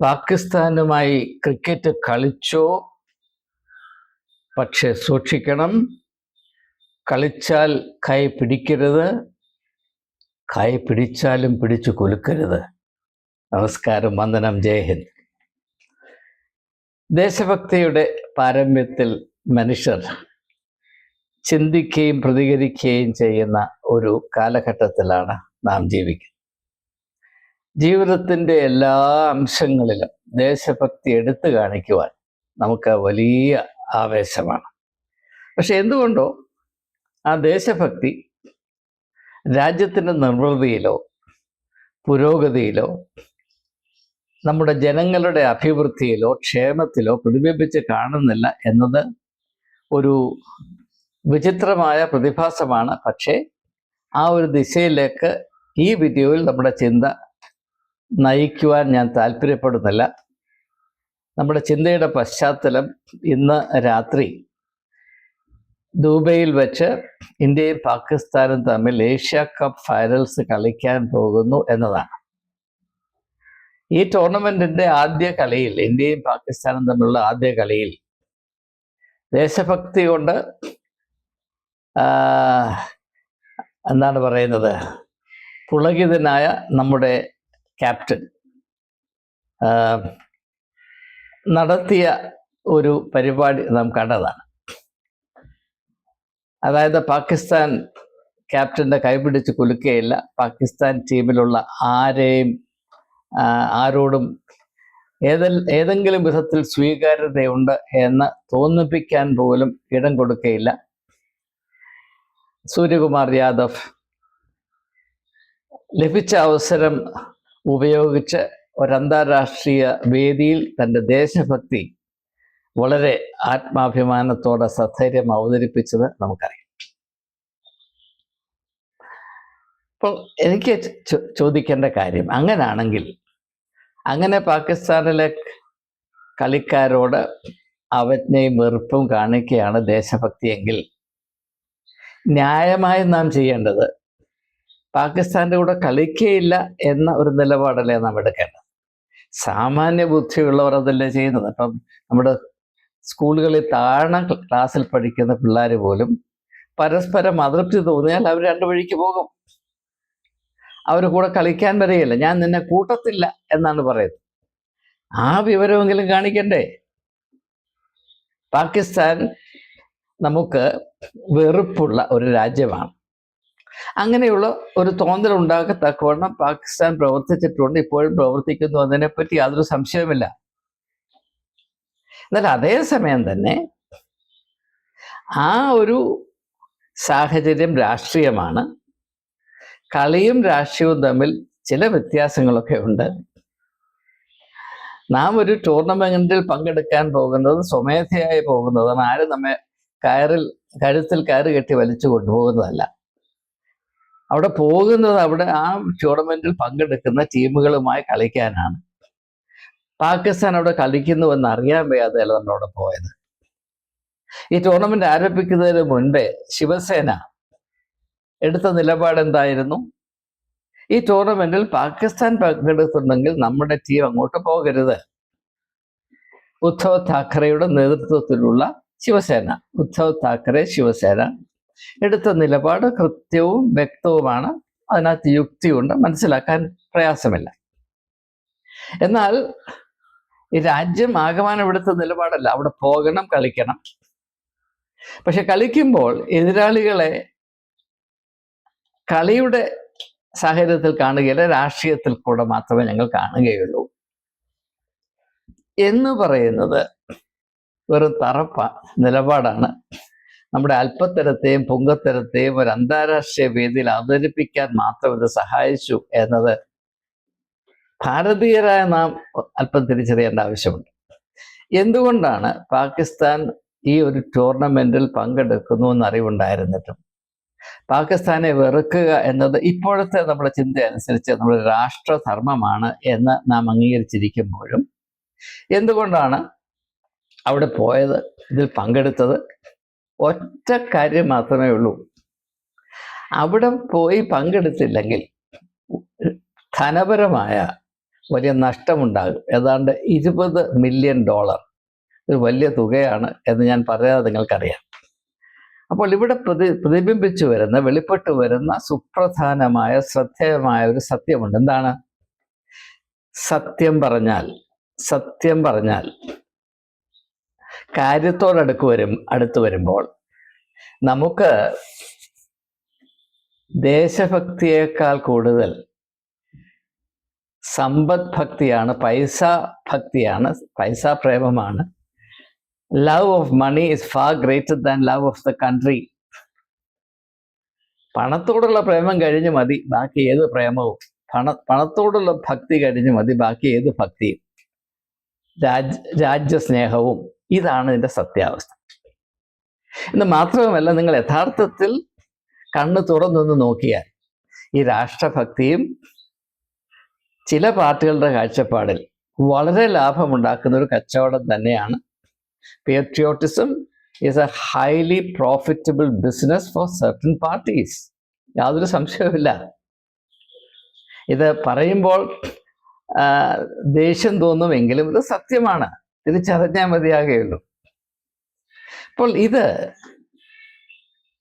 പാകിസ്ഥാനുമായി ക്രിക്കറ്റ് കളിച്ചോ? പക്ഷെ സൂക്ഷിക്കണം കളിച്ചാൽ കൈ പിടിക്കരുത് കൈ പിടിച്ചാലും പിടിച്ചു കൊലുക്കരുത്. നമസ്കാരം വന്ദനം ജയഹിന്ദ് ദേശഭക്തിയുടെ പാരമ്യത്തിൽ മനുഷ്യർ ചിന്തിക്കുകയും പ്രതികരിക്കുകയും ചെയ്യുന്ന ഒരു കാലഘട്ടത്തിലാണ് നാം ജീവിക്കുന്നത്. ജീവിതത്തിന്റെ എല്ലാ അംശങ്ങളിലും ദേശഭക്തി എടുത്തു കാണിക്കുവാൻ നമുക്ക് വലിയ ആവേശമാണ്. പക്ഷെ എന്തുകൊണ്ടോ ആ ദേശഭക്തി രാജ്യത്തിന്റെ നിർവൃതിയിലോ പുരോഗതിയിലോ നമ്മുടെ ജനങ്ങളുടെ അഭിവൃദ്ധിയിലോ ക്ഷേമത്തിലോ പ്രതിബിംബിച്ച് കാണുന്നില്ല എന്നത് ഒരു വിചിത്രമായ പ്രതിഭാസമാണ്. പക്ഷേ ആ ഒരു ദിശയിലേക്ക് ഈ വീഡിയോയിൽ നമ്മുടെ ചിന്ത നയിക്കുവാൻ ഞാൻ താല്പര്യപ്പെടുന്നില്ല. നമ്മുടെ ചിന്തയുടെ പശ്ചാത്തലം ഇന്ന് രാത്രി ദുബൈയിൽ വെച്ച് ഇന്ത്യയും പാകിസ്ഥാനും തമ്മിൽ ഏഷ്യ കപ്പ് ഫൈനൽസ് കളിക്കാൻ പോകുന്നു എന്നതാണ്. ഈ ടൂർണമെന്റിന്റെ ആദ്യ കളിയിൽ ഇന്ത്യയും പാകിസ്ഥാനും തമ്മിലുള്ള ആദ്യ കളിയിൽ ദേശഭക്തി കൊണ്ട് എന്താണ് പറയുന്നത്? പുളകിതനായ നമ്മുടെ ക്യാപ്റ്റൻ. നടത്തിയ ഒരു പരിപാടി നാം കണ്ടതാണ്. അതായത് പാകിസ്ഥാൻ ക്യാപ്റ്റന്റെ കൈപിടിച്ച് കുലുക്കുകയില്ല. പാകിസ്ഥാൻ ടീമിലുള്ള ആരെയും ആരോടും ഏതെ ഏതെങ്കിലും വിധത്തിൽ സ്വീകാര്യതയുണ്ട് എന്ന് തോന്നിപ്പിക്കാൻ പോലും ഇടം കൊടുക്കുകയില്ല സൂര്യകുമാർ യാദവ് ലഭിച്ച അവസരം ഉപയോഗിച്ച് ഒരു അന്താരാഷ്ട്രീയ വേദിയിൽ തന്റെ ദേശഭക്തി വളരെ ആത്മാഭിമാനത്തോടെ സധൈര്യം അവതരിപ്പിച്ചത് നമുക്കറിയാം. അപ്പോൾ എനിക്ക് ചോദിക്കേണ്ട കാര്യം അങ്ങനാണെങ്കിൽ അങ്ങനെ പാകിസ്ഥാനിലെ കളിക്കാരോട് അവജ്ഞയും വെറുപ്പും കാണിക്കുകയാണ് ദേശഭക്തിയെങ്കിൽ ന്യായമായി നാം ചെയ്യേണ്ടത് പാകിസ്ഥാന്റെ കൂടെ കളിക്കുകയില്ല എന്ന ഒരു നിലപാടല്ലേ നാം എടുക്കേണ്ടത്? സാമാന്യ ബുദ്ധിയുള്ളവർ അതല്ലേ ചെയ്യുന്നത്? അപ്പം നമ്മുടെ സ്കൂളുകളിൽ താഴ്ന്ന ക്ലാസ്സിൽ പഠിക്കുന്ന പിള്ളേർ പോലും പരസ്പരം അതൃപ്തി തോന്നിയാൽ അവർ രണ്ടു വഴിക്ക് പോകും. അവർ കൂടെ കളിക്കാൻ വരികയില്ല ഞാൻ നിന്നെ കൂട്ടത്തില്ല എന്നാണ് പറയുന്നത്. ആ വിവരമെങ്കിലും കാണിക്കണ്ടേ? പാകിസ്ഥാൻ നമുക്ക് വെറുപ്പുള്ള ഒരു രാജ്യമാണ്. അങ്ങനെയുള്ള ഒരു തോന്നൽ ഉണ്ടാക്കത്തക്കവണ്ണം പാകിസ്ഥാൻ പ്രവർത്തിച്ചിട്ടുണ്ട് ഇപ്പോഴും പ്രവർത്തിക്കുന്നു. അതിനെപ്പറ്റി യാതൊരു സംശയവുമില്ല. എന്നാൽ അതേസമയം തന്നെ ആ ഒരു സാഹചര്യം രാഷ്ട്രീയമാണ്. കളിയും രാഷ്ട്രീയവും തമ്മിൽ ചില വ്യത്യാസങ്ങളൊക്കെ ഉണ്ട്. നാം ഒരു ടൂർണമെന്റിൽ പങ്കെടുക്കാൻ പോകുന്നത് സ്വമേധയായി പോകുന്നതാണ്. ആരും നമ്മെ കയറിൽ കഴുത്തിൽ കയറ് കെട്ടി വലിച്ചു കൊണ്ടുപോകുന്നതല്ല. അവിടെ പോകുന്നത് അവിടെ ആ ടൂർണമെന്റിൽ പങ്കെടുക്കുന്ന ടീമുകളുമായി കളിക്കാനാണ്. പാകിസ്ഥാൻ അവിടെ കളിക്കുന്നുവെന്ന് അറിയാൻ വയ്യാതെയല്ല നമ്മളവിടെ പോയത്. ഈ ടൂർണമെന്റ് ആരംഭിക്കുന്നതിന് മുൻപേ ശിവസേന എടുത്ത നിലപാട് എന്തായിരുന്നു? ഈ ടൂർണമെന്റിൽ പാകിസ്ഥാൻ പങ്കെടുത്തുണ്ടെങ്കിൽ നമ്മുടെ ടീം അങ്ങോട്ട് പോകരുത്. ഉദ്ധവ് താക്കറെയുടെ നേതൃത്വത്തിലുള്ള ശിവസേന ഉദ്ധവ് താക്കറെ ശിവസേന എടുത്ത നിലപാട് കൃത്യവും വ്യക്തവുമാണ്. അതിനകത്ത് യുക്തിയുണ്ട്. മനസ്സിലാക്കാൻ പ്രയാസമില്ല. എന്നാൽ ഈ രാജ്യം ആകമാനം എടുത്ത നിലപാടല്ല. അവിടെ പോകണം കളിക്കണം. പക്ഷെ കളിക്കുമ്പോൾ എതിരാളികളെ കളിയുടെ സാഹചര്യത്തിൽ കാണുകയില്ല. രാഷ്ട്രീയത്തിൽ കൂടെ മാത്രമേ ഞങ്ങൾ കാണുകയുള്ളൂ. എന്ന് പറയുന്നത് വെറും തറപ്പ നിലപാടാണ്. നമ്മുടെ അല്പത്തരത്തെയും പൊങ്കത്തരത്തെയും ഒരു അന്താരാഷ്ട്ര വേദിയിൽ അവതരിപ്പിക്കാൻ മാത്രം ഇത് സഹായിച്ചു എന്നത് ഭാരതീയരായ നാം അല്പം തിരിച്ചറിയേണ്ട ആവശ്യമുണ്ട്. എന്തുകൊണ്ടാണ് പാകിസ്ഥാൻ ഈ ഒരു ടൂർണമെന്റിൽ പങ്കെടുക്കുന്നു എന്ന് അറിവുണ്ടായിരുന്നിട്ടും പാകിസ്ഥാനെ വെറുക്കുക എന്നത് ഇപ്പോഴത്തെ നമ്മുടെ ചിന്ത അനുസരിച്ച് നമ്മുടെ രാഷ്ട്രധർമ്മമാണ് എന്ന് നാം അംഗീകരിച്ചിരിക്കുമ്പോഴും എന്തുകൊണ്ടാണ് അവിടെ പോയത് ഇതിൽ പങ്കെടുത്തത്? ഒറ്റ കാര്യം മാത്രമേ ഉള്ളൂ. അവിടെ പോയി പങ്കെടുത്തില്ലെങ്കിൽ ധനപരമായ വലിയ നഷ്ടമുണ്ടാകും. ഏതാണ്ട് ഇരുപത് മില്യൺ ഡോളർ ഒരു വലിയ തുകയാണ് എന്ന് ഞാൻ പറയാതെ നിങ്ങൾക്കറിയാം. അപ്പോൾ ഇവിടെ പ്രതി പ്രതിബിംബിച്ചു വരുന്ന വെളിപ്പെട്ട് വരുന്ന സുപ്രധാനമായ ശ്രദ്ധേയമായ ഒരു സത്യമുണ്ട്. എന്താണ്? സത്യം പറഞ്ഞാൽ സത്യം പറഞ്ഞാൽ കാര്യത്തോടടുക്ക് വരും അടുത്ത് വരുമ്പോൾ. നമുക്ക് ദേശഭക്തിയേക്കാൾ കൂടുതൽ സമ്പദ് ഭക്തിയാണ് പൈസ ഭക്തിയാണ് പൈസ പ്രേമമാണ്. Love of money is far greater than love of the country പണത്തോടുള്ള പ്രേമം കഴിഞ്ഞ് മതി ബാക്കി ഏത് പ്രേമവും. പണ പണത്തോടുള്ള ഭക്തി കഴിഞ്ഞ് മതി ബാക്കി ഏത് ഭക്തിയും. രാജ് രാജ്യസ്നേഹവും. ഇതാണ് ഇതിന്റെ സത്യാവസ്ഥ. എന്ന് മാത്രവുമല്ല നിങ്ങൾ യഥാർത്ഥത്തിൽ കണ്ണ് തുറന്നൊന്ന് നോക്കിയാൽ ഈ രാഷ്ട്രഭക്തിയും ചില പാർട്ടികളുടെ കാഴ്ചപ്പാടിൽ വളരെ ലാഭമുണ്ടാക്കുന്ന ഒരു കച്ചവടം തന്നെയാണ്. Patriotism is a highly profitable business for certain parties യാതൊരു സംശയവുമില്ല. ഇത് പറയുമ്പോൾ ദേഷ്യം തോന്നുമെങ്കിലും ഇത് സത്യമാണ്. തിരിച്ചറിഞ്ഞാൽ മതിയാകുകയുള്ളൂ അപ്പോൾ ഇത്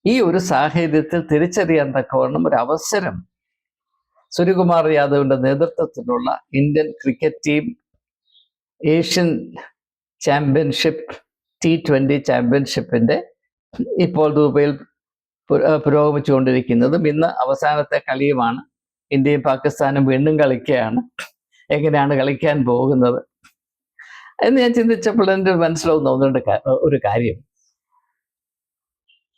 ഈ ഒരു സാഹചര്യത്തിൽ തിരിച്ചറിയാൻ തക്കവണ്ണം ഒരു അവസരം സൂര്യകുമാർ യാദവിന്റെ നേതൃത്വത്തിലുള്ള Indian cricket team Asian championship T twenty ചാമ്പ്യൻഷിപ്പിന്റെ ഇപ്പോൾ ദുബൈയിൽ പുരോഗമിച്ചുകൊണ്ടിരിക്കുന്നതും ഇന്ന് അവസാനത്തെ കളിയുമാണ്. ഇന്ത്യയും പാകിസ്ഥാനും വീണ്ടും കളിക്കുകയാണ്. എങ്ങനെയാണ് കളിക്കാൻ പോകുന്നത്? എന്ന് ഞാൻ ചിന്തിച്ചപ്പോൾ എന്റെ മനസ്സിലാവുന്ന ഒന്നുണ്ട് ഒരു കാര്യം.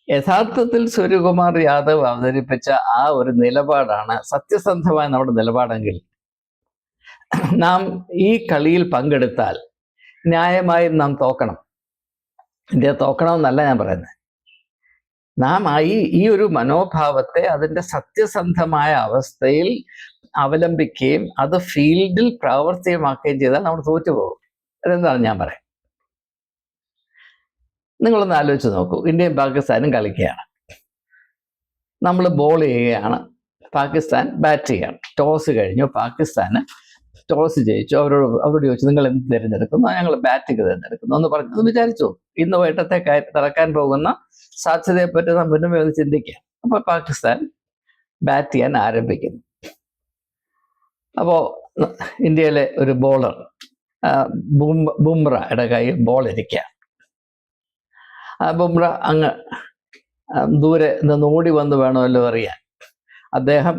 യഥാർത്ഥത്തിൽ സൂര്യകുമാർ യാദവ് അവതരിപ്പിച്ച ആ ഒരു നിലപാടാണ് സത്യസന്ധമായ നമ്മുടെ നിലപാടെങ്കിൽ നാം ഈ കളിയിൽ പങ്കെടുത്താൽ ന്യായമായും നാം തോക്കണം. ഇന്ത്യ തോക്കണമെന്നല്ല ഞാൻ പറയുന്നത് നാം ഈ ഈ ഒരു മനോഭാവത്തെ അതിന്റെ സത്യസന്ധമായ അവസ്ഥയിൽ അവലംബിക്കുകയും അത് ഫീൽഡിൽ പ്രാവർത്തികമാക്കുകയും ചെയ്താൽ നമ്മൾ തോറ്റുപോകും. അതെന്താണ് ഞാൻ പറയാം? നിങ്ങളൊന്ന് ആലോചിച്ച് നോക്കൂ. ഇന്ത്യയും പാകിസ്ഥാനും കളിക്കുകയാണ്. നമ്മൾ ബോൾ ചെയ്യുകയാണ്. പാകിസ്ഥാൻ ബാറ്റ് ചെയ്യണം ടോസ് കഴിഞ്ഞു. പാകിസ്ഥാന് ടോസ് ജയിച്ചു. അവരോട് അവരോട് ചോദിച്ചു നിങ്ങൾ എന്ത് തിരഞ്ഞെടുക്കുന്നു? ഞങ്ങൾ ബാറ്റിംഗ് തിരഞ്ഞെടുക്കുന്നു. എന്ന് പറഞ്ഞു. അത് വിചാരിച്ചു. ഇന്ന് വൈകിട്ടത്തെ നടക്കാൻ പോകുന്ന സാധ്യതയെപ്പറ്റി നാം പിന്നെ ഒന്ന് ചിന്തിക്കാം അപ്പോൾ പാകിസ്ഥാൻ ബാറ്റ് ചെയ്യാൻ ആരംഭിക്കുന്നു. അപ്പോൾ ഇന്ത്യയിലെ ഒരു ബോളർ ബുംറയുടെ കയ്യിൽ ബോൾ ഇരിക്കുക ആ ബുംറ അങ്ങ് ദൂരെ നിന്ന് ഓടി വന്ന് വേണമല്ലോ അറിയാൻ. അദ്ദേഹം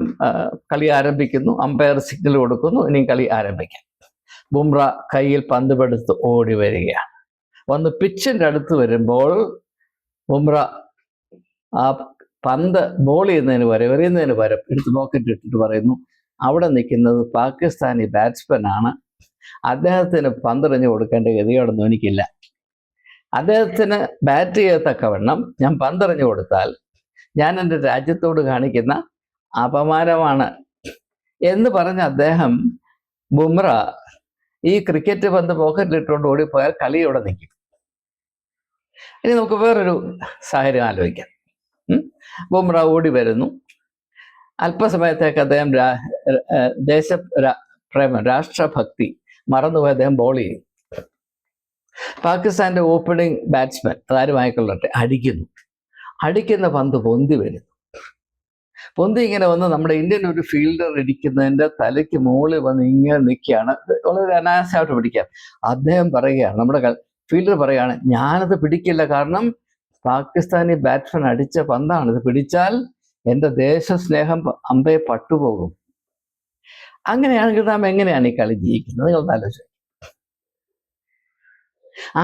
കളി ആരംഭിക്കുന്നു. അമ്പയർ സിഗ്നൽ കൊടുക്കുന്നു. ഇനി കളി ആരംഭിക്കാം. ബുംറ കയ്യിൽ പന്ത് പെടുത്ത് ഓടി വരികയാണ്. വന്ന് പിച്ചിന്റെ അടുത്ത് വരുമ്പോൾ ബുംറ ആ പന്ത് ബോൾ ചെയ്യുന്നതിന് വരെ എറിയുന്നതിന് വരെ എടുത്ത് പോക്കറ്റ് ഇട്ടിട്ട് പറയുന്നു അവിടെ നിൽക്കുന്നത് പാകിസ്ഥാനി ബാറ്റ്സ്മാൻ ആണ്. അദ്ദേഹത്തിന് പന്തെറിഞ്ഞു കൊടുക്കേണ്ട ഗതിയോടൊന്നും എനിക്കില്ല. അദ്ദേഹത്തിന് ബാറ്റ് ചെയ്യത്തക്കവണ്ണം ഞാൻ പന്തെറിഞ്ഞു കൊടുത്താൽ ഞാൻ എന്റെ രാജ്യത്തോട് കാണിക്കുന്ന അപമാനമാണ്. എന്ന് പറഞ്ഞ അദ്ദേഹം ബുംറ ഈ ക്രിക്കറ്റ് പന്ത് പോക്കറ്റിലിട്ടുകൊണ്ട് ഓടിപ്പോയാൽ കളിയോടെ നിൽക്കും. ഇനി നമുക്ക് വേറൊരു സാഹചര്യം ആലോചിക്കാം. ബുംറ ഓടി വരുന്നു. അല്പസമയത്തേക്ക് അദ്ദേഹം ദേശ പ്രേമം രാഷ്ട്രഭക്തി മറന്നുപോയി അദ്ദേഹം ബോൾ ചെയ്യും. പാകിസ്ഥാന്റെ ഓപ്പണിംഗ് ബാറ്റ്സ്മാൻ അതാരുമായിക്കൊള്ളട്ടെ അടിക്കുന്നു. അടിക്കുന്ന പന്ത് പൊന്തി വരുന്നു. പൊന്തി ഇങ്ങനെ വന്ന് നമ്മുടെ ഇന്ത്യൻ ഒരു ഫീൽഡർ ഇടിക്കുന്നതിന്റെ തലയ്ക്ക് മുകളിൽ വന്ന് ഇങ്ങനെ നിൽക്കുകയാണ്. വളരെ അനായാസമായിട്ട് പിടിക്കാം അദ്ദേഹം പറയുകയാണ് നമ്മുടെ ഫീൽഡർ പറയുകയാണ് ഞാനത് പിടിക്കില്ല കാരണം പാകിസ്ഥാനി ബാറ്റ്സ്മാൻ അടിച്ച പന്താണ്. ഇത് പിടിച്ചാൽ എന്റെ ദേശസ്നേഹം അമ്പയെ പട്ടുപോകും. അങ്ങനെയാണെങ്കിൽ നാം എങ്ങനെയാണ് ഈ കളി ജയിക്കുന്നത്? നിങ്ങൾ ആലോചിച്ചു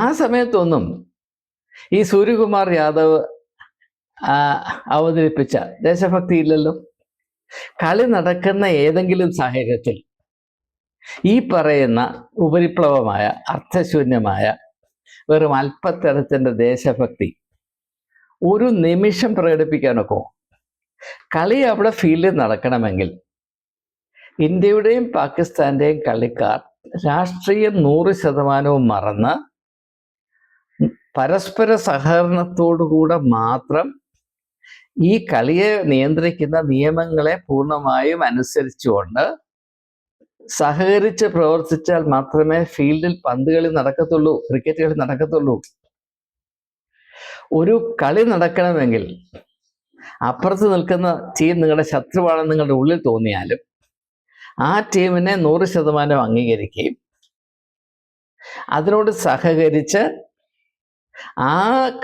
ആ സമയത്തൊന്നും ഈ സൂര്യകുമാർ യാദവ് അവതരിപ്പിച്ച ദേശഭക്തി ഇല്ലല്ലോ. കളി നടക്കുന്ന ഏതെങ്കിലും സാഹചര്യത്തിൽ ഈ പറയുന്ന ഉപരിപ്ലവമായ അർത്ഥശൂന്യമായ വെറും അല്പത്തരത്തിന്റെ ദേശഭക്തി ഒരു നിമിഷം പ്രകടിപ്പിക്കാനൊക്കെ കളി അവിടെ ഫീൽഡിൽ നടക്കണമെങ്കിൽ ഇന്ത്യയുടെയും പാകിസ്ഥാന്റെയും കളിക്കാർ രാഷ്ട്രീയം നൂറ് ശതമാനവും മറന്ന് പരസ്പര സഹകരണത്തോടുകൂടെ മാത്രം ഈ കളിയെ നിയന്ത്രിക്കുന്ന നിയമങ്ങളെ പൂർണമായും അനുസരിച്ചുകൊണ്ട് സഹകരിച്ച് പ്രവർത്തിച്ചാൽ മാത്രമേ ഫീൽഡിൽ പന്ത് കളി നടക്കത്തുള്ളൂ ക്രിക്കറ്റ് കളി നടക്കത്തുള്ളൂ. ഒരു കളി നടക്കണമെങ്കിൽ അപ്പുറത്ത് നിൽക്കുന്ന ടീം നിങ്ങളുടെ ശത്രുവാണെന്ന് നിങ്ങളുടെ ഉള്ളിൽ തോന്നിയാലും ആ ടീമിനെ നൂറ് ശതമാനം അംഗീകരിക്കുകയും അതിനോട് സഹകരിച്ച് ആ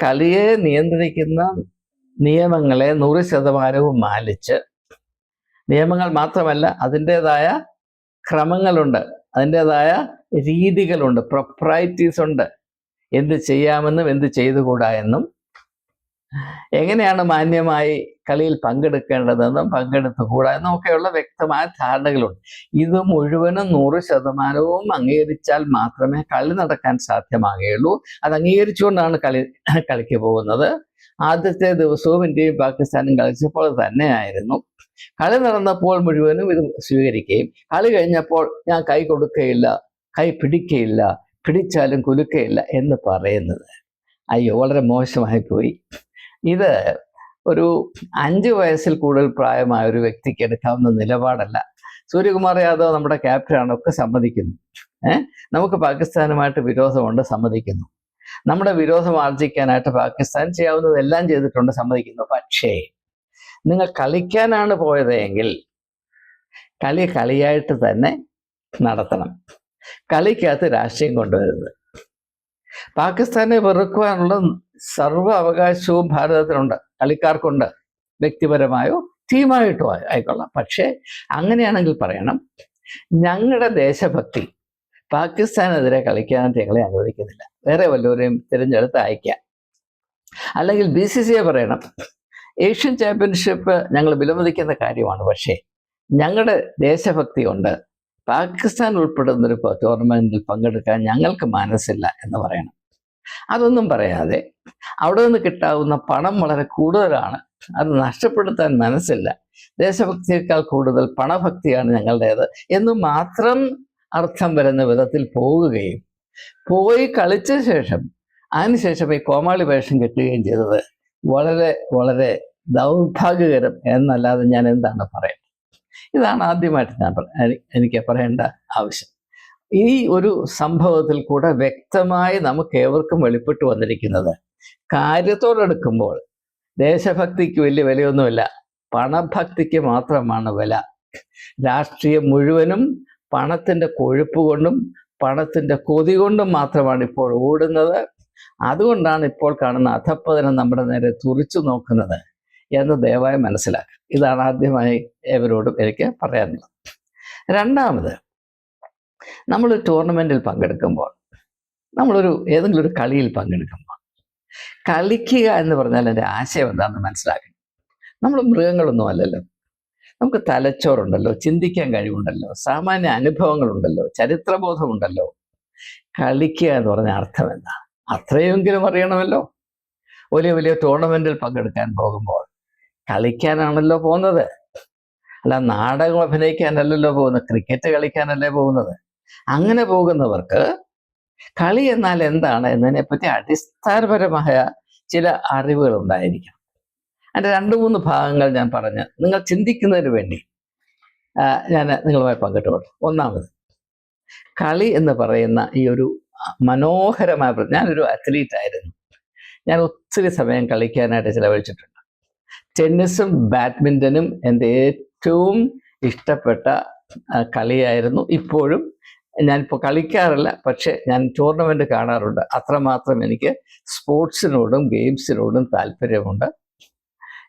കളിയെ നിയന്ത്രിക്കുന്ന നിയമങ്ങളെ നൂറ് ശതമാനവും മാലിച്ച് നിയമങ്ങൾ മാത്രമല്ല അതിന്റെതായ ക്രമങ്ങളുണ്ട് അതിന്റെതായ രീതികളുണ്ട് പ്രൊപ്രൈറ്റീസ് ഉണ്ട്. എന്ത് ചെയ്യാമെന്നും എന്ത് ചെയ്തുകൂടാ എന്നും. എങ്ങനെയാണ് മാന്യമായി കളിയിൽ പങ്കെടുക്കേണ്ടതെന്നും പങ്കെടുത്തുകൂടാ എന്നും ഒക്കെയുള്ള വ്യക്തമായ ധാരണകളുണ്ട്. ഇത് മുഴുവനും നൂറ് ശതമാനവും അംഗീകരിച്ചാൽ മാത്രമേ കളി നടക്കാൻ സാധ്യമാകുകയുള്ളൂ. അത് അംഗീകരിച്ചുകൊണ്ടാണ് കളി കളിക്ക് പോകുന്നത്. ആദ്യത്തെ ദിവസവും ഇന്ത്യയും പാകിസ്ഥാനും കളിച്ചപ്പോൾ തന്നെയായിരുന്നു. കളി നടന്നപ്പോൾ മുഴുവനും ഇത് സ്വീകരിക്കുകയും കളി കഴിഞ്ഞപ്പോൾ ഞാൻ കൈ കൊടുക്കുകയില്ല കൈ പിടിക്കുകയില്ല പിടിച്ചാലും കുലുക്കയില്ല എന്ന് പറയുന്നത്. അയ്യോ വളരെ മോശമായി പോയി. ഇത് ഒരു അഞ്ച് വയസ്സിൽ കൂടുതൽ പ്രായമായ ഒരു വ്യക്തിക്ക് എടുക്കാവുന്ന നിലപാടല്ല. സൂര്യകുമാർ യാദവ് നമ്മുടെ ക്യാപ്റ്റനാണ് ഒക്കെ സമ്മതിക്കുന്നു. ഏഹ് നമുക്ക് പാകിസ്ഥാനുമായിട്ട് വിരോധമുണ്ട് സമ്മതിക്കുന്നു. നമ്മുടെ വിരോധം ആർജിക്കാനായിട്ട് പാകിസ്ഥാൻ ചെയ്യാവുന്നതെല്ലാം ചെയ്തിട്ടുണ്ട് സമ്മതിക്കുന്നു. പക്ഷേ നിങ്ങൾ കളിക്കാനാണ് പോയതെങ്കിൽ കളി കളിയായിട്ട് തന്നെ നടത്തണം. കളിക്കകത്ത് രാഷ്ട്രീയം കൊണ്ടുവരുന്നത് പാകിസ്ഥാനെ വെറുക്കുവാനുള്ള സർവ അവകാശവും ഭാരതത്തിനുണ്ട്. കളിക്കാർക്കുണ്ട്. വ്യക്തിപരമായോ ടീമായിട്ടോ ആയി- ആയിക്കൊള്ളാം. പക്ഷേ അങ്ങനെയാണെങ്കിൽ പറയണം ഞങ്ങളുടെ ദേശഭക്തി പാകിസ്ഥാനെതിരെ കളിക്കാനായിട്ട് ഞങ്ങളെ അനുവദിക്കുന്നില്ല. വേറെ വല്ലവരെയും തിരഞ്ഞെടുത്ത് അയക്കാം അല്ലെങ്കിൽ ബി സി സി ഐ പറയണം ഏഷ്യൻ ചാമ്പ്യൻഷിപ്പ് ഞങ്ങൾ വിലമതിക്കുന്ന കാര്യമാണ്. പക്ഷേ ഞങ്ങളുടെ ദേശഭക്തി കൊണ്ട് പാകിസ്ഥാൻ ഉൾപ്പെടുന്ന ഒരു ടൂർണമെന്റിൽ പങ്കെടുക്കാൻ ഞങ്ങൾക്ക് മനസ്സില്ല എന്ന് പറയണം. അതൊന്നും പറയാതെ അവിടെ നിന്ന് കിട്ടാവുന്ന പണം വളരെ കൂടുതലാണ്. അത് നഷ്ടപ്പെടുത്താൻ മനസ്സില്ല. ദേശഭക്തിയേക്കാൾ കൂടുതൽ പണഭക്തിയാണ് ഞങ്ങളുടേത് എന്ന് മാത്രം അർത്ഥം വരുന്ന വിധത്തിൽ പോകുകയും പോയി കളിച്ച ശേഷം അതിനുശേഷം ഈ കോമാളി വേഷം കെട്ടുകയും ചെയ്തത് വളരെ വളരെ ദൗർഭാഗ്യകരം എന്നല്ലാതെ ഞാൻ എന്താണ് പറയുന്നത് ഇതാണ് ആദ്യമായിട്ട് ഞാൻ എനിക്ക് പറയേണ്ട ആവശ്യം. ഈ ഒരു സംഭവത്തിൽ കൂടെ വ്യക്തമായി നമുക്ക് ഏവർക്കും വെളിപ്പെട്ടു വന്നിരിക്കുന്നത് കാര്യത്തോടെടുക്കുമ്പോൾ ദേശഭക്തിക്ക് വലിയ വിലയൊന്നുമില്ല. പണഭക്തിക്ക് മാത്രമാണ് വില. രാഷ്ട്രീയം മുഴുവനും പണത്തിന്റെ കൊഴുപ്പ് കൊണ്ടും പണത്തിന്റെ കൊതി കൊണ്ടും മാത്രമാണ് ഇപ്പോൾ ഓടുന്നത്. അതുകൊണ്ടാണ് ഇപ്പോൾ കാണുന്ന അധപ്പതനം നമ്മുടെ നേരെ തുറിച്ചു നോക്കുന്നത്. എന്ന് ദയവായി മനസ്സിലാക്കുക. ഇതാണ് ആദ്യമായി ഇവരോടും എനിക്ക് പറയാനുള്ളത്. രണ്ടാമത് നമ്മൾ ടൂർണമെന്റിൽ പങ്കെടുക്കുമ്പോൾ നമ്മളൊരു ഏതെങ്കിലും ഒരു കളിയിൽ പങ്കെടുക്കുമ്പോൾ കളിക്കുക എന്ന് പറഞ്ഞാൽ എന്റെ ആശയം എന്താണെന്ന് മനസ്സിലാക്കണം. നമ്മൾ മൃഗങ്ങളൊന്നും അല്ലല്ലോ. നമുക്ക് തലച്ചോറുണ്ടല്ലോ ചിന്തിക്കാൻ കഴിവുണ്ടല്ലോ സാമാന്യ അനുഭവങ്ങളുണ്ടല്ലോ ചരിത്രബോധമുണ്ടല്ലോ. കളിക്കുക എന്ന് പറഞ്ഞ അർത്ഥം എന്താ? അത്രയെങ്കിലും അറിയണമല്ലോ. വലിയ വലിയ ടൂർണമെന്റിൽ പങ്കെടുക്കാൻ പോകുമ്പോൾ കളിക്കാനാണല്ലോ പോകുന്നത്. അല്ല നാടകം അഭിനയിക്കാനല്ലല്ലോ പോകുന്നത്. ക്രിക്കറ്റ് കളിക്കാനല്ലേ പോകുന്നത്. അങ്ങനെ പോകുന്നവർക്ക് കളി എന്നാൽ എന്താണ് എന്നതിനെപ്പറ്റി അടിസ്ഥാനപരമായ ചില അറിവുകൾ ഉണ്ടായിരിക്കണം. അതിന്റെ രണ്ട് മൂന്ന് ഭാഗങ്ങൾ ഞാൻ പറഞ്ഞ് നിങ്ങൾ ചിന്തിക്കുന്നതിന് വേണ്ടി ഞാൻ നിങ്ങളുമായി പങ്കിട്ടുകൊള്ളു ഒന്നാമത് കളി എന്ന് പറയുന്ന ഈ ഒരു മനോഹരമായ ഞാനൊരു അത്ലീറ്റ് ആയിരുന്നു. ഞാൻ ഒത്തിരി സമയം കളിക്കാനായിട്ട് ചിലവഴിച്ചിട്ടുണ്ട്. ടെന്നീസും ബാഡ്മിന്റനും എന്റെ ഏറ്റവും ഇഷ്ടപ്പെട്ട കളിയായിരുന്നു. ഇപ്പോഴും ഞാനിപ്പോൾ കളിക്കാറില്ല പക്ഷേ ഞാൻ ടൂർണമെന്റ് കാണാറുണ്ട്. അത്രമാത്രം എനിക്ക് സ്പോർട്സിനോടും ഗെയിംസിനോടും താല്പര്യമുണ്ട്.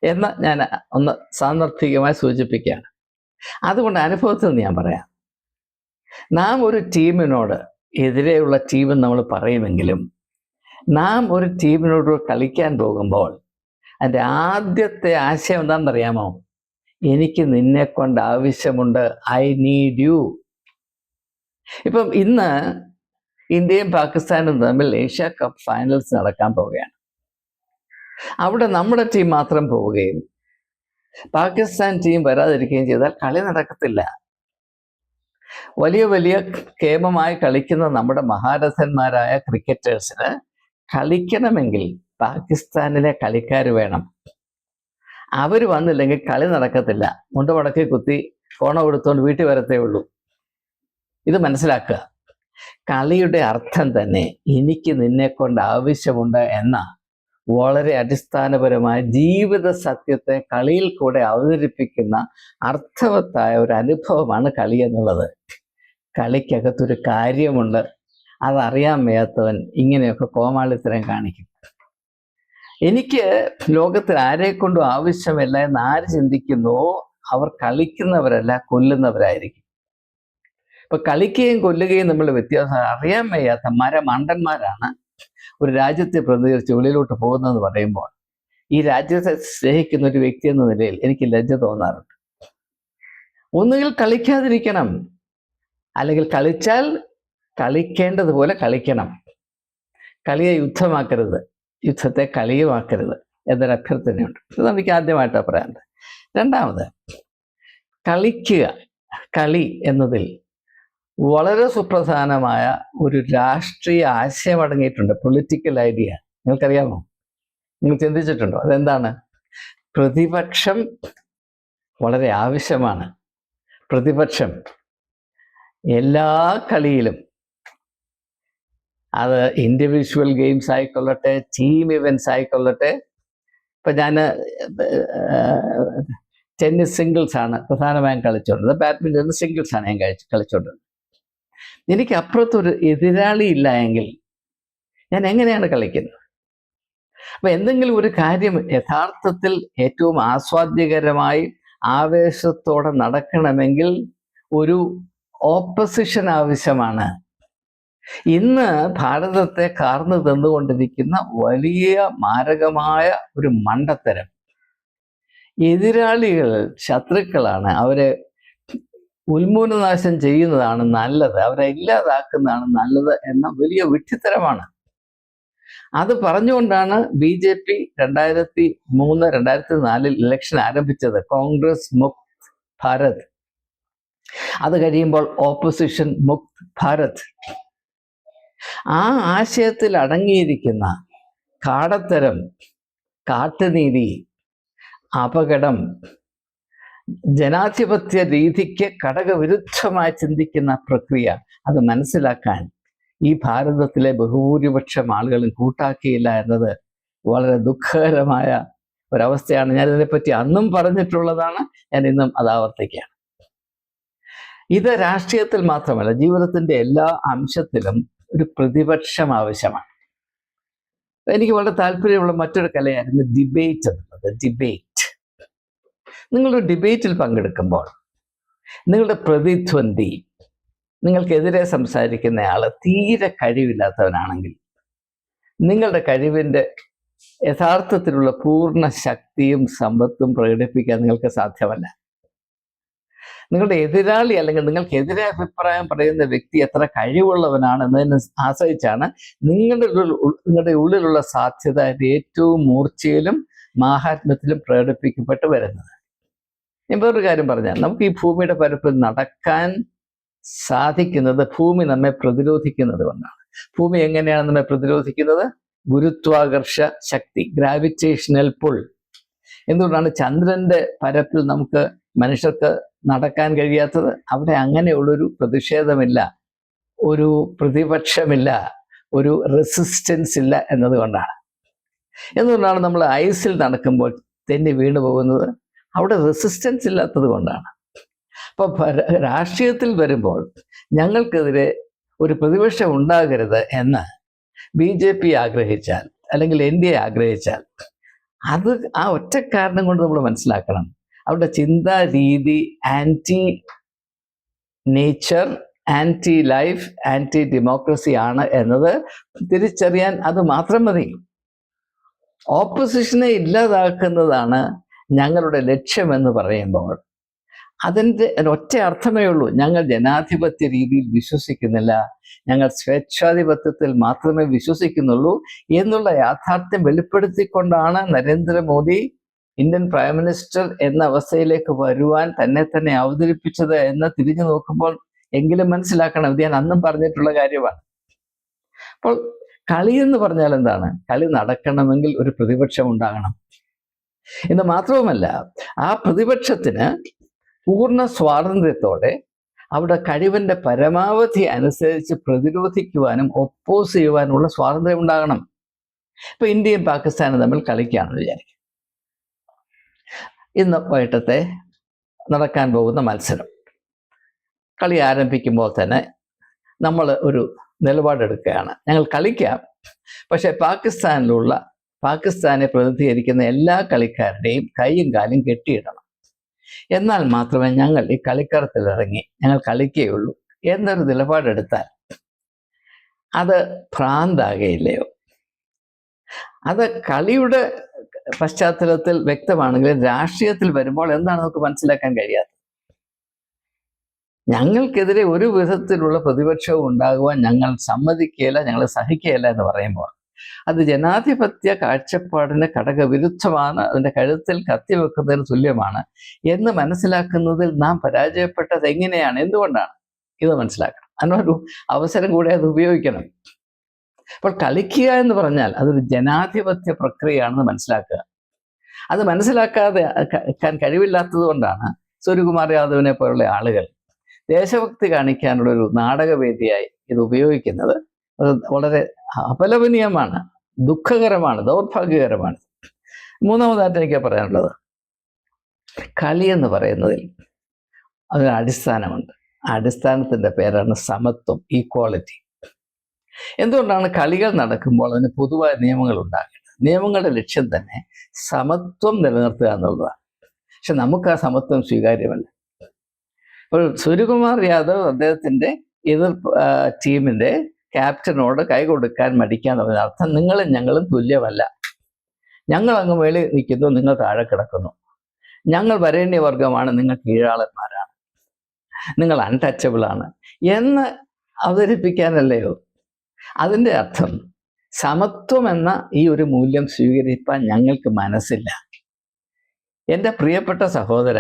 എന്ന് ഞാൻ ഒന്ന് സാന്ദർഭികമായി സൂചിപ്പിക്കുകയാണ്. അതുകൊണ്ട് അനുഭവത്തിൽ നിന്ന് ഞാൻ പറയാം. നാം ഒരു ടീമിനോട് എതിരെയുള്ള ടീമെന്ന് നമ്മൾ പറയുമെങ്കിലും നാം ഒരു ടീമിനോട് കളിക്കാൻ പോകുമ്പോൾ അതിന്റെ ആദ്യത്തെ ആശയം എന്താണെന്നറിയാമോ? എനിക്ക് നിന്നെ കൊണ്ട് ആവശ്യമുണ്ട്. ഐ നീഡ് യു ഇപ്പം ഇന്ന് ഇന്ത്യയും പാകിസ്ഥാനും തമ്മിൽ ഏഷ്യ കപ്പ് ഫൈനൽസ് നടക്കാൻ പോവുകയാണ്. അവിടെ നമ്മുടെ ടീം മാത്രം പോവുകയും പാകിസ്ഥാൻ ടീം വരാതിരിക്കുകയും ചെയ്താൽ കളി നടക്കത്തില്ല. വലിയ വലിയ കേമമായി കളിക്കുന്ന നമ്മുടെ മഹാരഥന്മാരായ ക്രിക്കറ്റേഴ്സിന് കളിക്കണമെങ്കിൽ പാകിസ്ഥാനിലെ കളിക്കാർ വേണം. അവർ വന്നില്ലെങ്കിൽ കളി നടക്കത്തില്ല. മുണ്ട് മുടക്കി കുത്തി കോണ കൊടുത്തോണ്ട് വീട്ടിൽ വരത്തേ ഉള്ളൂ. ഇത് മനസ്സിലാക്കുക. കളിയുടെ അർത്ഥം തന്നെ എനിക്ക് നിന്നെ കൊണ്ട് ആവശ്യമുണ്ട് എന്ന വളരെ അടിസ്ഥാനപരമായ ജീവിത സത്യത്തെ കളിയിൽ കൂടെ അവതരിപ്പിക്കുന്ന അർത്ഥവത്തായ ഒരു അനുഭവമാണ് കളി എന്നുള്ളത്. കളിക്കകത്തൊരു കാര്യമുണ്ട്. അതറിയാൻ വയ്യാത്തവൻ ഇങ്ങനെയൊക്കെ കോമാളിത്തരം കാണിക്കും. എനിക്ക് ലോകത്തിൽ ആരെ കൊണ്ടും ആവശ്യമില്ല എന്ന് ആര് ചിന്തിക്കുന്നുവോ അവർ കളിക്കുന്നവരല്ല കൊല്ലുന്നവരായിരിക്കും. ഇപ്പൊ കളിക്കുകയും കൊല്ലുകയും നമ്മൾ വ്യത്യാസം അറിയാൻ വയ്യാത്ത മരമണ്ടന്മാരാണ് ഒരു രാജ്യത്തെ പ്രതികരിച്ച് വെളിയിലോട്ട് പോകുന്നതെന്ന് പറയുമ്പോൾ ഈ രാജ്യത്തെ സ്നേഹിക്കുന്ന ഒരു വ്യക്തി എന്ന നിലയിൽ എനിക്ക് ലജ്ജ തോന്നാറുണ്ട്. ഒന്നുകിൽ കളിക്കാതിരിക്കണം അല്ലെങ്കിൽ കളിച്ചാൽ കളിക്കേണ്ടതുപോലെ കളിക്കണം. കളിയെ യുദ്ധമാക്കരുത്. യുദ്ധത്തെ കളിയുമാക്കരുത് എന്നൊരു അഭ്യർത്ഥനയുണ്ട്. ഇത് നമുക്ക് ആദ്യമായിട്ടാണ് പറയാനുള്ളത്. രണ്ടാമത് കളിക്കുക കളി എന്നതിൽ വളരെ സുപ്രധാനമായ ഒരു രാഷ്ട്രീയ ആശയം അടങ്ങിയിട്ടുണ്ട്. പൊളിറ്റിക്കൽ ഐഡിയ നിങ്ങൾക്കറിയാമോ? നിങ്ങൾ ചിന്തിച്ചിട്ടുണ്ടോ? അതെന്താണ്? പ്രതിപക്ഷം വളരെ ആവശ്യമാണ്. പ്രതിപക്ഷം എല്ലാ കളിയിലും അത് ഇൻഡിവിജ്വൽ ഗെയിംസ് ആയിക്കൊള്ളട്ടെ ടീം ഇവൻസ് ആയിക്കൊള്ളട്ടെ. ഇപ്പം ഞാൻ ടെന്നീസ് സിംഗിൾസ് ആണ് പ്രധാനമായും കളിച്ചുകൊണ്ടത് ബാഡ്മിന്റൺ സിംഗിൾസ് ആണ് ഞാൻ കഴിച്ച് കളിച്ചുകൊണ്ടത് എനിക്ക് അപ്പുറത്തൊരു എതിരാളി ഇല്ല എങ്കിൽ ഞാൻ എങ്ങനെയാണ് കളിക്കുന്നത്? അപ്പൊ എന്തെങ്കിലും ഒരു കാര്യം യഥാർത്ഥത്തിൽ ഏറ്റവും ആസ്വാദ്യകരമായി ആവേശത്തോടെ നടക്കണമെങ്കിൽ ഒരു ഓപ്പോസിഷൻ ആവശ്യമാണ്. ഇന്ന് ഭാരതത്തെ കാർന്നു തന്നുകൊണ്ടിരിക്കുന്ന വലിയ മാരകമായ ഒരു മണ്ടത്തരം. എതിരാളികൾ ശത്രുക്കളാണ്. അവരെ ഉന്മൂലനാശം ചെയ്യുന്നതാണ് നല്ലത്. അവരെ ഇല്ലാതാക്കുന്നതാണ് നല്ലത് എന്ന വലിയ വിഡ്ഢിത്തരമാണ്. അത് പറഞ്ഞുകൊണ്ടാണ് ബി ജെ പി രണ്ടായിരത്തി മൂന്ന് രണ്ടായിരത്തി നാലിൽ ഇലക്ഷൻ ആരംഭിച്ചത്. കോൺഗ്രസ് മുക്ത് ഭാരത്. അത് കഴിയുമ്പോൾ ഓപ്പോസിഷൻ മുക്ത് ഭാരത്. ആ ആശയത്തിൽ അടങ്ങിയിരിക്കുന്ന കാടത്തരം കാട്ടുനീതി അപകടം ജനാധിപത്യ രീതിക്ക് ഘടകവിരുദ്ധമായി ചിന്തിക്കുന്ന പ്രക്രിയ അത് മനസ്സിലാക്കാൻ ഈ ഭാരതത്തിലെ ബഹുഭൂരിപക്ഷം ആളുകളും കൂട്ടാക്കിയില്ല എന്നത് വളരെ ദുഃഖകരമായ ഒരവസ്ഥയാണ്. ഞാൻ ഇതിനെപ്പറ്റി അന്നും പറഞ്ഞിട്ടുള്ളതാണ്. ഞാൻ ഇന്നും അത് ആവർത്തിക്കുകയാണ്. ഇത് രാഷ്ട്രീയത്തിൽ മാത്രമല്ല ജീവിതത്തിന്റെ എല്ലാ അംശത്തിലും ഒരു പ്രതിപക്ഷം ആവശ്യമാണ്. എനിക്ക് വളരെ താല്പര്യമുള്ള മറ്റൊരു കലയായിരുന്നു ഡിബേറ്റ് എന്നുള്ളത് ഡിബേറ്റ് നിങ്ങളൊരു ഡിബേറ്റിൽ പങ്കെടുക്കുമ്പോൾ നിങ്ങളുടെ പ്രതിദ്വന്ദ്വി നിങ്ങൾക്കെതിരെ സംസാരിക്കുന്ന ആൾ തീരെ കഴിവില്ലാത്തവനാണെങ്കിൽ നിങ്ങളുടെ കഴിവിന്റെ യഥാർത്ഥത്തിലുള്ള പൂർണ ശക്തിയും സമ്പത്തും പ്രകടിപ്പിക്കാൻ നിങ്ങൾക്ക് സാധ്യമല്ല. നിങ്ങളുടെ എതിരാളി അല്ലെങ്കിൽ നിങ്ങൾക്കെതിരെ അഭിപ്രായം പറയുന്ന വ്യക്തി എത്ര കഴിവുള്ളവനാണ് എന്നതിനെ ആശ്രയിച്ചാണ് നിങ്ങളുടെ നിങ്ങളുടെ ഉള്ളിലുള്ള സാധ്യത ഏറ്റവും മൂർച്ചയിലും മാഹാത്മ്യത്തിലും പ്രകടിപ്പിക്കപ്പെട്ട് വരുന്നത്. ഞാൻ വേറൊരു കാര്യം പറഞ്ഞാൽ നമുക്ക് ഈ ഭൂമിയുടെ പരപ്പിൽ നടക്കാൻ സാധിക്കുന്നത് ഭൂമി നമ്മെ പ്രതിരോധിക്കുന്നത് കൊണ്ടാണ്. ഭൂമി എങ്ങനെയാണ് നമ്മെ പ്രതിരോധിക്കുന്നത്? ഗുരുത്വാകർഷ ശക്തി ഗ്രാവിറ്റേഷണൽ പുൾ എന്തുകൊണ്ടാണ് ചന്ദ്രന്റെ പരപ്പിൽ നമുക്ക് മനുഷ്യർക്ക് നടക്കാൻ കഴിയാത്തത് അവിടെ അങ്ങനെയുള്ളൊരു പ്രതിഷേധമില്ല ഒരു പ്രതിപക്ഷമില്ല ഒരു റെസിസ്റ്റൻസ് ഇല്ല എന്നതുകൊണ്ടാണ് എന്തുകൊണ്ടാണ് നമ്മൾ ഐസിൽ നടക്കുമ്പോൾ തെന്നി വീണു പോകുന്നത്? അവിടെ റെസിസ്റ്റൻസ് ഇല്ലാത്തത് കൊണ്ടാണ്. അപ്പോൾ രാഷ്ട്രീയത്തിൽ വരുമ്പോൾ ഞങ്ങൾക്കെതിരെ ഒരു പ്രതിപക്ഷം ഉണ്ടാകരുത് എന്ന് ബി ജെ പി ആഗ്രഹിച്ചാൽ അല്ലെങ്കിൽ എൻ ഡി എ ആഗ്രഹിച്ചാൽ അത് ആ ഒറ്റ കാരണം കൊണ്ട് നമ്മൾ മനസ്സിലാക്കണം. അവരുടെ ചിന്താ രീതി anti nature anti life anti democracy ആണ് എന്നത് തിരിച്ചറിയാൻ അത് മാത്രം മതി. ഓപ്പോസിഷനെ ഇല്ലാതാക്കുന്നതാണ് ഞങ്ങളുടെ ലക്ഷ്യമെന്ന് പറയുമ്പോൾ. അതിന്റെ ഒറ്റ അർത്ഥമേ ഉള്ളൂ. ഞങ്ങൾ ജനാധിപത്യ രീതിയിൽ വിശ്വസിക്കുന്നില്ല. ഞങ്ങൾ സ്വേച്ഛാധിപത്യത്തിൽ മാത്രമേ വിശ്വസിക്കുന്നുള്ളൂ എന്നുള്ള യാഥാർത്ഥ്യം വെളിപ്പെടുത്തിക്കൊണ്ടാണ് നരേന്ദ്രമോദി ഇന്ത്യൻ പ്രൈം മിനിസ്റ്റർ എന്ന അവസ്ഥയിലേക്ക് വരുവാൻ തന്നെ തന്നെ അവതരിപ്പിച്ചത് എന്ന് തിരിഞ്ഞു നോക്കുമ്പോൾ എങ്കിലും മനസ്സിലാക്കണം ഇത് ഞാൻ അന്നും പറഞ്ഞിട്ടുള്ള കാര്യമാണ്. അപ്പോൾ കളി എന്ന് പറഞ്ഞാൽ എന്താണ്? കളി നടക്കണമെങ്കിൽ ഒരു പ്രതിപക്ഷം ഉണ്ടാകണം. എന്ന് മാത്രവുമല്ല ആ പ്രതിപക്ഷത്തിന് പൂർണ സ്വാതന്ത്ര്യത്തോടെ അവിടെ കഴിവിന്റെ പരമാവധി അനുസരിച്ച് പ്രതിരോധിക്കുവാനും ഒപ്പോസ് ചെയ്യുവാനുമുള്ള സ്വാതന്ത്ര്യം ഉണ്ടാകണം. ഇപ്പൊ ഇന്ത്യയും പാകിസ്ഥാനും തമ്മിൽ കളിക്കുകയാണെന്ന് വിചാരിക്കും. ഇന്ന് വൈകിട്ടത്തെ നടക്കാൻ പോകുന്ന മത്സരം. കളി ആരംഭിക്കുമ്പോൾ തന്നെ നമ്മൾ ഒരു നിലപാടെടുക്കുകയാണ്. ഞങ്ങൾ കളിക്കാം. പക്ഷേ പാകിസ്ഥാനിലുള്ള പാകിസ്ഥാനെ പ്രതിനിധീകരിക്കുന്ന എല്ലാ കളിക്കാരുടെയും കൈയും കാലും കെട്ടിയിടണം. എന്നാൽ മാത്രമേ ഞങ്ങൾ ഈ കളിക്കറത്തിലിറങ്ങി ഞങ്ങൾ കളിക്കുകയുള്ളൂ എന്നൊരു നിലപാടെടുത്താൽ അത് ഭ്രാന്താകയില്ലയോ? അത് കളിയുടെ പശ്ചാത്തലത്തിൽ വ്യക്തമാണെങ്കിലും രാഷ്ട്രീയത്തിൽ വരുമ്പോൾ എന്താണ് നമുക്ക് മനസ്സിലാക്കാൻ കഴിയാത്തത്. ഞങ്ങൾക്കെതിരെ ഒരു വിധത്തിലുള്ള പ്രതിപക്ഷവും ഉണ്ടാകുവാൻ ഞങ്ങൾ സമ്മതിക്കുകയില്ല ഞങ്ങൾ സഹിക്കുകയില്ല എന്ന് പറയുമ്പോൾ അത് ജനാധിപത്യ കാഴ്ചപ്പാടിന് ഘടകവിരുദ്ധമാണ് അതിന്റെ കഴുത്തിൽ കത്തിവെക്കുന്നതിന് തുല്യമാണ് എന്ന് മനസ്സിലാക്കുന്നതിൽ നാം പരാജയപ്പെട്ടത് എങ്ങനെയാണ്? എന്തുകൊണ്ടാണ്? ഇത് മനസ്സിലാക്കണം. അതിനൊരു അവസരം കൂടെ അത് ഉപയോഗിക്കണം. അപ്പോൾ കളിക്കുക എന്ന് പറഞ്ഞാൽ അതൊരു ജനാധിപത്യ പ്രക്രിയയാണെന്ന് മനസ്സിലാക്കുക. അത് മനസ്സിലാക്കാതെ കഴിവില്ലാത്തത് കൊണ്ടാണ് സൂര്യകുമാർ യാദവിനെ പോലുള്ള ആളുകൾ ദേശഭക്തി കാണിക്കാനുള്ള ഒരു നാടകവേദിയായി ഇത് ഉപയോഗിക്കുന്നത്. വളരെ അപലപനീയമാണ് ദുഃഖകരമാണ് ദൗർഭാഗ്യകരമാണ്. മൂന്നാമതായിട്ട് എനിക്ക് പറയാനുള്ളത് കളി എന്ന് പറയുന്നതിൽ അതിന് അടിസ്ഥാനമുണ്ട്. ആ അടിസ്ഥാനത്തിന്റെ പേരാണ് സമത്വം ഈക്വാളിറ്റി എന്തുകൊണ്ടാണ് കളികൾ നടക്കുമ്പോൾ അതിന് പൊതുവായ നിയമങ്ങൾ ഉണ്ടാകേണ്ടത്? നിയമങ്ങളുടെ ലക്ഷ്യം തന്നെ സമത്വം നിലനിർത്തുക എന്നുള്ളതാണ്. പക്ഷെ നമുക്ക് ആ സമത്വം സ്വീകാര്യമല്ല. അപ്പോൾ സൂര്യകുമാർ യാദവ് അദ്ദേഹത്തിന്റെ എതിർ ടീമിന്റെ ക്യാപ്റ്റനോട് കൈ കൊടുക്കാൻ മടിക്കാൻ പറഞ്ഞ അർത്ഥം നിങ്ങളും ഞങ്ങളും തുല്യമല്ല. ഞങ്ങൾ അങ്ങ് മേളിൽ നിൽക്കുന്നു നിങ്ങൾ താഴെ കിടക്കുന്നു. ഞങ്ങൾ വരേണ്യവർഗമാണ് നിങ്ങൾ കീഴാളന്മാരാണ്. നിങ്ങൾ അൺടച്ചബിളാണ് എന്ന് അവതരിപ്പിക്കാനല്ലയോ? അതിന്റെ അർത്ഥം സമത്വം എന്ന ഈ ഒരു മൂല്യം സ്വീകരിപ്പാൻ ഞങ്ങൾക്ക് മനസ്സില്ല. എന്റെ പ്രിയപ്പെട്ട സഹോദര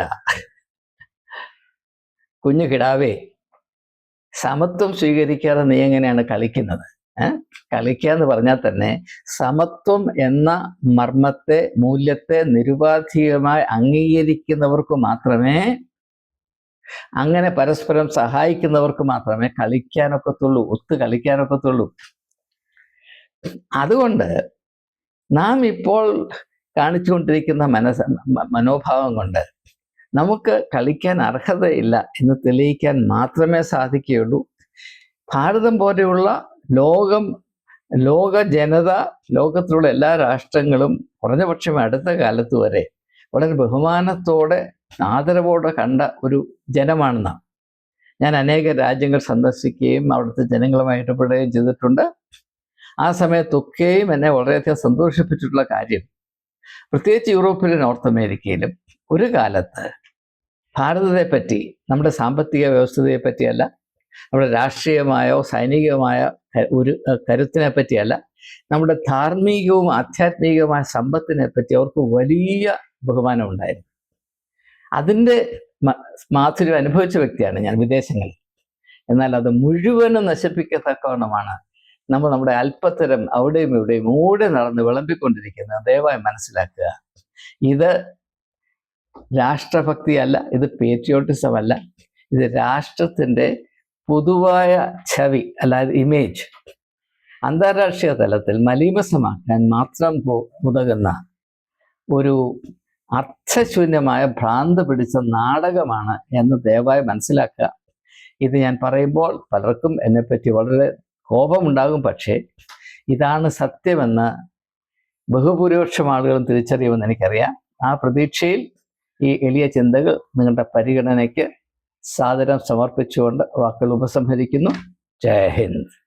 കുഞ്ഞു കിടാവേ സമത്വം സ്വീകരിക്കാതെ നീ എങ്ങനെയാണ് കളിക്കുന്നത്? കളിക്കുക എന്ന് പറഞ്ഞാൽ തന്നെ സമത്വം എന്ന മർമ്മത്തെ മൂല്യത്തെ നിരുപാധികമായി അംഗീകരിക്കുന്നവർക്ക് മാത്രമേ അങ്ങനെ പരസ്പരം സഹായിക്കുന്നവർക്ക് മാത്രമേ കളിക്കാനൊക്കത്തുള്ളൂ ഒത്തു കളിക്കാനൊക്കത്തുള്ളൂ. അതുകൊണ്ട് നാം ഇപ്പോൾ കാണിച്ചുകൊണ്ടിരിക്കുന്ന മനസ്സ് മ- മനോഭാവം കൊണ്ട് നമുക്ക് കളിക്കാൻ അർഹതയില്ല എന്ന് തെളിയിക്കാൻ മാത്രമേ സാധിക്കുകയുള്ളൂ. ഭാരതം പോലെയുള്ള ലോകം ലോക ജനത ലോകത്തിലുള്ള എല്ലാ രാഷ്ട്രങ്ങളും കുറഞ്ഞപക്ഷം അടുത്ത കാലത്ത് വരെ വളരെ ബഹുമാനത്തോടെ ആദരവോടെ കണ്ട ഒരു ജനമാണ് നാം ഞാൻ അനേക രാജ്യങ്ങൾ സന്ദർശിക്കുകയും അവിടുത്തെ ജനങ്ങളുമായി ഇടപെടുകയും ചെയ്തിട്ടുണ്ട്. ആ സമയത്തൊക്കെയും എന്നെ വളരെയധികം സന്തോഷിപ്പിച്ചിട്ടുള്ള കാര്യം പ്രത്യേകിച്ച് യൂറോപ്പിലും നോർത്ത് അമേരിക്കയിലും ഒരു കാലത്ത് ഭാരതത്തെ പറ്റി നമ്മുടെ സാമ്പത്തിക വ്യവസ്ഥയെ പറ്റിയല്ല നമ്മുടെ രാഷ്ട്രീയമായോ സൈനികമായ ഒരു കരുത്തിനെ പറ്റിയല്ല നമ്മുടെ ധാർമ്മികവും ആധ്യാത്മികവുമായ സമ്പത്തിനെ പറ്റി അവർക്ക് വലിയ ബഹുമാനം ഉണ്ടായിരുന്നു അതിന്റെ മാധുര്യം അനുഭവിച്ച വ്യക്തിയാണ് ഞാൻ വിദേശങ്ങളിൽ. എന്നാൽ അത് മുഴുവനും നശിപ്പിക്കത്തക്കവണ്ണമാണ് നമ്മൾ നമ്മുടെ അല്പത്തരം അവിടെയും ഇവിടെയും ഓടി നടന്ന് വിളമ്പിക്കൊണ്ടിരിക്കുന്നത് ദയവായി മനസ്സിലാക്കുക. ഇത് രാഷ്ട്രഭക്തിയല്ല ഇത് പേട്രിയോട്ടിസം അല്ല ഇത് രാഷ്ട്രത്തിന്റെ പൊതുവായ ഛവി അല്ലാതെ ഇമേജ് അന്താരാഷ്ട്ര തലത്തിൽ മലീമസമാക്കാൻ മാത്രം ഉതകുന്ന ഒരു അർത്ഥശൂന്യമായ ഭ്രാന്ത് പിടിച്ച നാടകമാണ് എന്ന് ദയവായി മനസ്സിലാക്കുക. ഇത് ഞാൻ പറയുമ്പോൾ പലർക്കും എന്നെപ്പറ്റി വളരെ കോപമുണ്ടാകും. പക്ഷേ ഇതാണ് സത്യമെന്ന് ബഹുഭൂരിപക്ഷം ആളുകളും തിരിച്ചറിയുമെന്ന് എനിക്കറിയാം. ആ പ്രതീക്ഷയിൽ ഈ എളിയ ചിന്തകൾ നിങ്ങളുടെ പരിഗണനയ്ക്ക് സാദരം സമർപ്പിച്ചുകൊണ്ട് വാക്കുകൾ ഉപസംഹരിക്കുന്നു. ജയ ഹിന്ദ്.